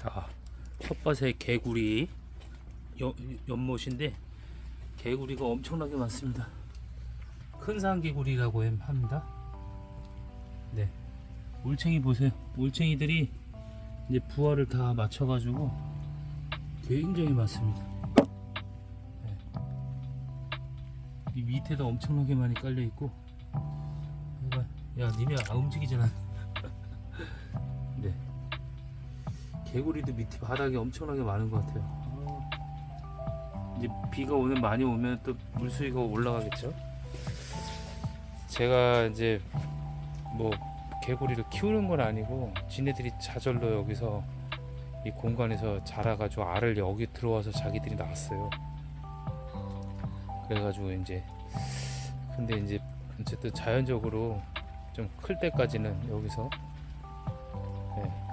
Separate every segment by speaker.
Speaker 1: 자, 텃밭에 개구리 연, 연못인데 개구리가 엄청나게 많습니다. 큰 산 개구리라고 함- 합니다. 네, 올챙이 보세요. 올챙이들이 이제 부화를 다 맞춰가지고 굉장히 많습니다. 네. 이 밑에도 엄청나게 많이 깔려 있고, 야 니네 아 움직이잖아. 개구리도 밑에 바닥에 엄청나게 많은 것 같아요. 아, 이제 비가 오늘 많이 오면 또 물수위가 올라가겠죠. 제가 이제 뭐 개구리를 키우는 건 아니고 지네들이 자절로 여기서 이 공간에서 자라가지고 알을 여기 들어와서 자기들이 낳았어요. 그래가지고 이제 근데 이제 어쨌든 자연적으로 좀 클 때까지는 여기서 네,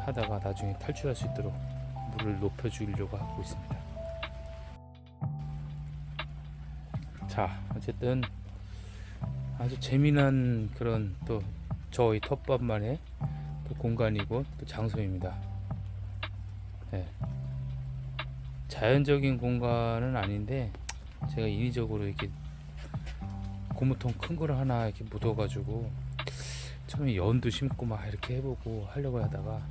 Speaker 1: 하다가 나중에 탈출할 수 있도록 물을 높여 주려고 하고 있습니다. 자, 어쨌든 아주 재미난 그런 또 저희 텃밭만의 또 공간이고 또 장소입니다. 네. 자연적인 공간은 아닌데 제가 인위적으로 이렇게 고무통 큰 거를 하나 이렇게 묻어가지고 처음에 연도 심고 막 이렇게 해보고 하려고 하다가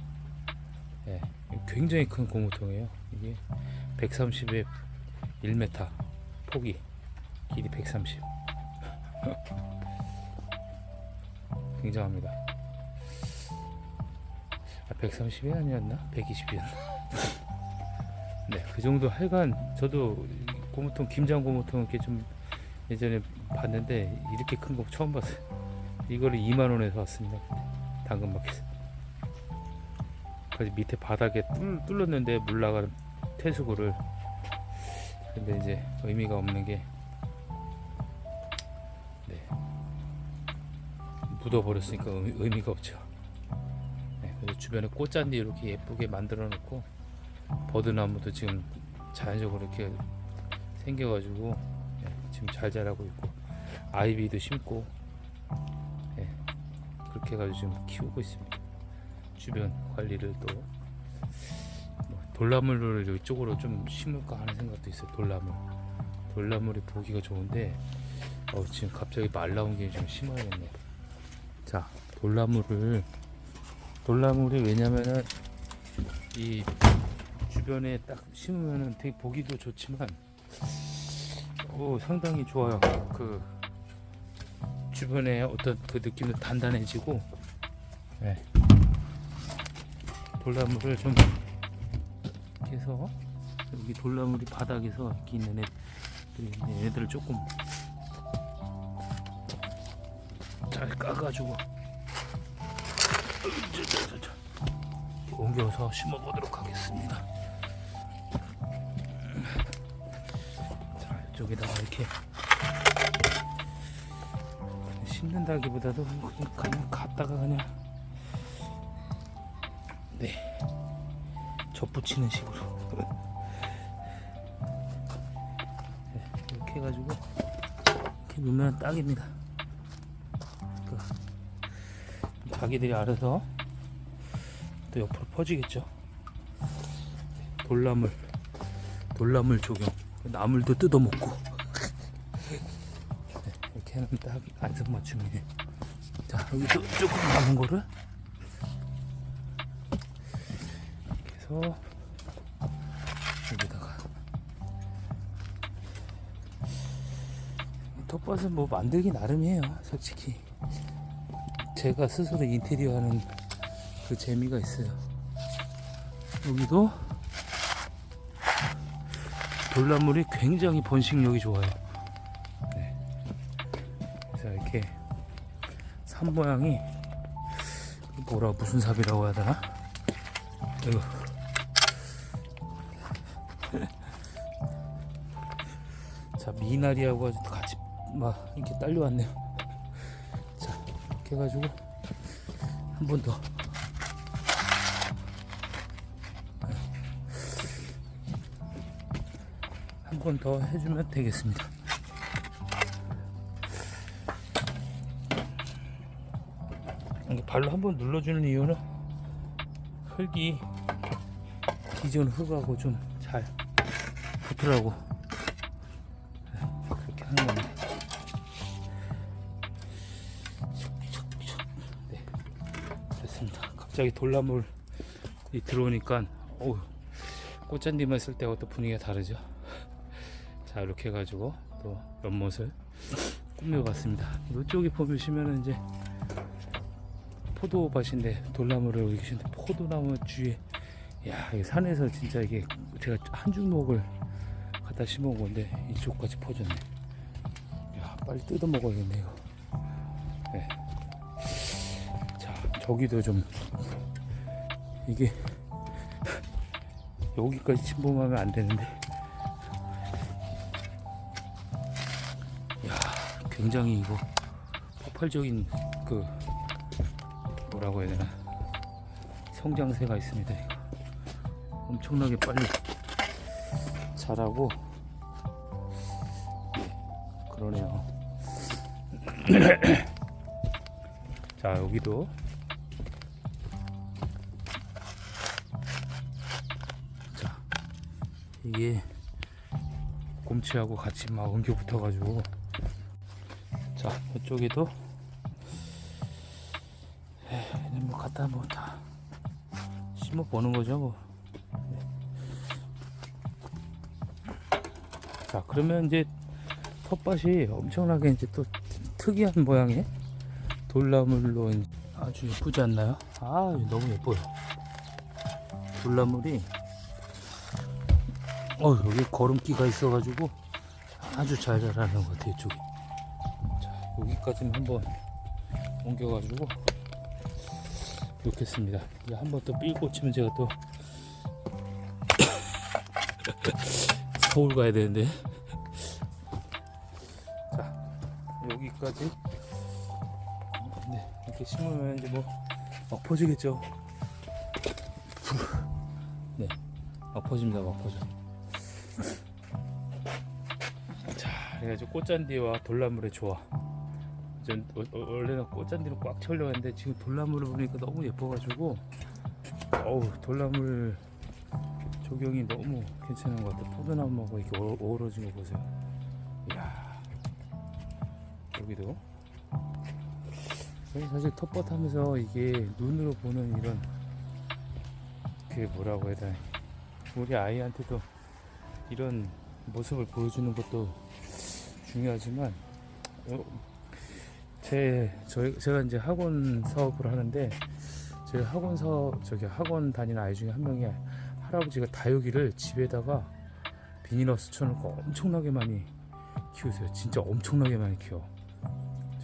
Speaker 1: 예, 굉장히 큰 고무통이에요. 이게 130에 1m 폭이 길이 130. 굉장합니다. 아, 130이 아니었나? 120이었나? 네, 그 정도 하여간 저도 고무통 김장 고무통 이렇게 좀 예전에 봤는데 이렇게 큰 거 처음 봤어요. 이거를 2만 원에 샀습니다. 당근마켓. 그래서 밑에 바닥에 뚫, 뚫렸는데 물 나가는 태수구를. 근데 이제 의미가 없는 게 네. 묻어버렸으니까 의미, 의미 가 없죠. 네, 그래서 주변에 꽃잔디 이렇게 예쁘게 만들어 놓고 버드나무도 지금 자연적으로 이렇게 생겨가지고 네, 지금 잘 자라고 있고 아이비도 심고 네, 그렇게 해가지고 지금 키우고 있습니다. 주변 관리를 또뭐 돌나무를 이쪽으로 좀 심을까 하는 생각도 있어요. 돌나무. 돌나무를 보기가 좋은데 어, 지금 갑자기 말 나온 게 좀 심하겠네. 자, 돌나무를 돌나무를 왜냐면은 이 주변에 딱 심으면은 되게 보기도 좋지만 오, 상당히 좋아요. 그 주변에 어떤 그 느낌도 단단해지고 네. 돌나무를 좀 해서 여기 돌나무리 바닥에서 이렇게 있는 애들 얘네들을 조금 잘 까가지고 옮겨서 심어보도록 하겠습니다. 자 이쪽에다가 이렇게 심는다기보다도 그냥, 갖다가 그냥 네 접붙이는 식으로 네, 이렇게 해가지고 이렇게 놓으면 딱입니다. 그 자기들이 알아서 또 옆으로 퍼지겠죠. 돌나물, 돌나물 조경, 나물도 뜯어먹고 네, 이렇게 하면 딱 안성맞춤이네. 자 여기도 조금 남은 거를 해서 여기다가. 텃밭은 뭐 만들기 나름이에요 솔직히. 제가 스스로 인테리어 하는 그 재미가 있어요. 여기도 돌나물이 굉장히 번식력이 좋아요. 네. 이렇게 삽 모양이 뭐라 무슨 삽이라고 되나? 이거 자 미나리하고 같이 막 이렇게 딸려왔네요. 자 이렇게 해가지고 한 번 더. 한 번 더 해주면 되겠습니다. 발로 한 번 눌러주는 이유는 흙이 기존 흙하고 좀 잘 붙으라고 네. 갑자기 돌나물이 들어오니까 어우, 꽃잔디만 쓸 때와 또 분위기가 다르죠. 자 이렇게 해가지고 또 연못을 꾸며봤습니다. 이쪽에 보시면은 이제 포도밭인데 돌나무를 여기 계신데 포도나무 주위에 야, 이 산에서 진짜 이게 제가 한 주먹을 갖다 심어온 건데 이쪽까지 퍼졌네. 야, 빨리 뜯어 먹어야겠네 이거. 네. 자, 저기도 좀 이게 여기까지 침범하면 안 되는데. 야, 굉장히 이거 폭발적인 그 뭐라고 해야 되나 성장세가 있습니다. 엄청나게 빨리 자라고 네, 그러네요. 자 여기도. 자 이게 곰치하고 같이 막 엉겨 붙어가지고. 자 이쪽에도. 에이, 뭐 갖다 뭐다 심어 보는 거죠 뭐. 자 그러면 이제 텃밭이 엄청나게 이제 또 특이한 모양의 돌나물로 아주 예쁘지 않나요? 아 너무 예뻐요. 돌나물이 어 여기 걸음기가 있어가지고 아주 잘 자라는 것 같아요 이쪽이. 자 여기까지는 한번 옮겨가지고 놓겠습니다. 이게 한번 또 삘고 치면 제가 또 서울 가야 되는데. 여기까지. 네, 이렇게 심으면 이제 뭐, 막 퍼지겠죠. 네, 막 퍼져. 자, 그래가지고 꽃잔디와 돌나물의 조화. 전 원래는 꽃잔디로 꽉 채우려고 했는데 지금 돌나물을 보니까 너무 예뻐가지고 어우 돌나물 조경이 너무 괜찮은 것 같아요. 포도나무하고 이렇게 어- 어우러진 거 보세요. 여기도 사실 텃밭 하면서 이게 눈으로 보는 이런 그게 뭐라고 해야 되나 우리 아이한테도 이런 모습을 보여주는 것도 중요하지만 어, 제 저희 제가 이제 학원 사업을 하는데 제 학원 사업 저기 학원 다니는 아이 중에 한 명이 할아버지가 다육이를 집에다가 비닐하우스 쳐놓고 엄청나게 많이 키우세요. 진짜 엄청나게 많이 키워.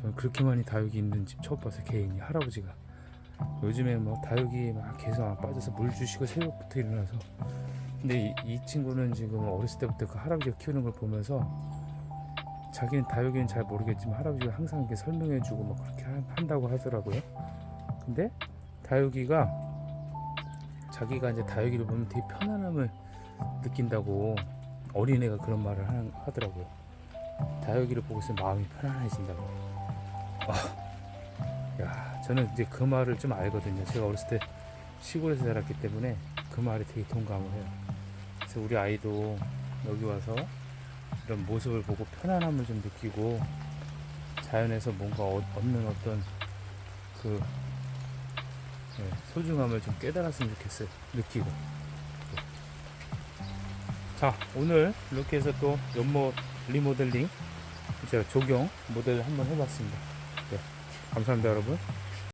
Speaker 1: 저는 그렇게 많이 다육이 있는 집 처음 봤어요. 개인이 할아버지가. 요즘에 뭐 다육이 막 계속 안 빠져서 물 주시고 새벽부터 일어나서. 근데 이, 이 친구는 지금 어렸을 때부터 그 할아버지가 키우는 걸 보면서 자기는 다육이는 잘 모르겠지만 할아버지가 항상 이렇게 설명해주고 막 그렇게 한- 한다고 하더라고요. 근데 다육이가 자기가 이제 다육이를 보면 되게 편안함을 느낀다고 어린애가 그런 말을 하, 하더라고요. 다육이를 보고 있으면 마음이 편안해진다고. 아, 야, 저는 이제 그 말을 좀 알거든요. 제가 어렸을 때 시골에서 자랐기 때문에 그 말에 되게 동감을 해요. 그래서 우리 아이도 여기 와서 이런 모습을 보고 편안함을 좀 느끼고 자연에서 뭔가 얻- 얻는 어떤 그 네, 소중함을 좀 깨달았으면 좋겠어요. 느끼고. 자, 오늘 이렇게 해서 또 연못 리모델링 제가 조경 모델 한번 해봤습니다. 네, 감사합니다, 여러분.